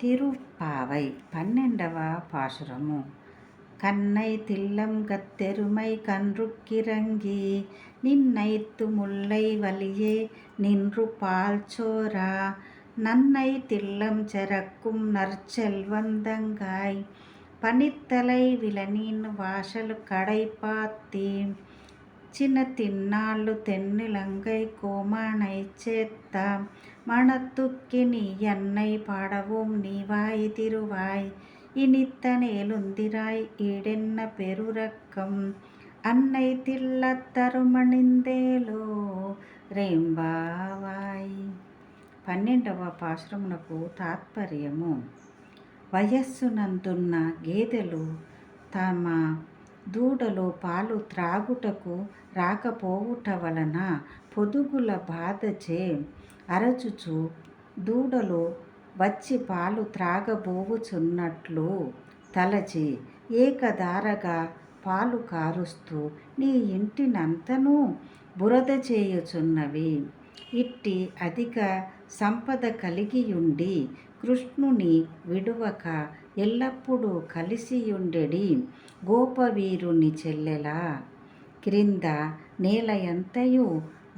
திருப்பாவை பன்னெண்டவா பாசுரமு? கண்ணை தில்லம் கத்தெருமை கன்றுக்கிறங்கி நின்னைத்து முல்லை வலியே நின்று பால் சோரா நன்னை தில்லம் செரக்கும் நற்செல்வந்தங்காய் பனித்தலை விலனின் வாசல் கடை பார்த்தேன். తెచ్చిన తిన్నాళ్ళు తెన్నులంగై కోమానై చేత్తాం. మణతుక్కి నీ ఎన్నై పాడవం నీవాయి తిరువాయి. ఇనిత్తనేలుందిరాయ్ ఈడెన్న పెరురక్కం. అన్నై తిళ్ళ తరుమణిందేలో రేంబావాయి. పన్నెండవ పాశ్రమునకు తాత్పర్యము. వయస్సునందున్న గేదెలు తమ దూడలు పాలు త్రాగుటకు రాకపోవుట వలన పొదుగుల బాధచే అరచుచు దూడలు వచ్చి పాలు త్రాగబోవుచున్నట్లు తలచి ఏకధారగా పాలు కారుస్తూ నీ ఇంటినంతనూ బురద చేయుచున్నవి. ఇట్టి అధిక సంపద కలిగియుండి కృష్ణుని విడువక ఎల్లప్పుడూ కలిసియుండెడి గోపవీరుని చెల్లెలా. క్రింద నేల ఎంతయు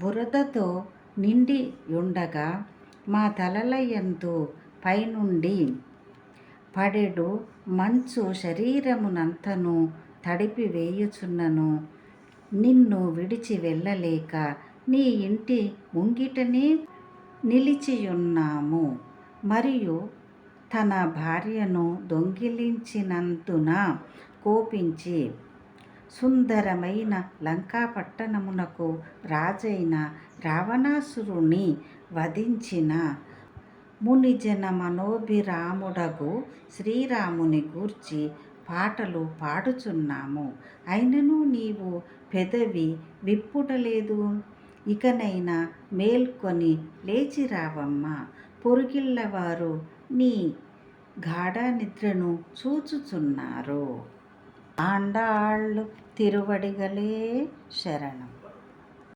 బురదతో నిండి ఉండగా మా తలలయందు పైనుండి పడెడు మంచు శరీరమునంతను తడిపి వేయుచున్నను నిన్ను విడిచి వెళ్ళలేక నీ ఇంటి ముంగిటనే నిలిచియున్నాము. మరియు తన భార్యను దొంగిలించినందున కోపించి సుందరమైన లంకాపట్టణమునకు రాజైన రావణాసురుని వధించిన మునిజన మనోభిరాముడగు శ్రీరాముని గూర్చి పాటలు పాడుచున్నాము. అయినను నీవు పెదవి విప్పుటలేదు? ఇకనైనా మేల్కొని లేచిరావమ్మా పొరుగిళ్ళవారు నీ గాఢ నిద్రను చూచుచున్నారు. ఆండాళ్ళు తిరువడిగలే శరణం.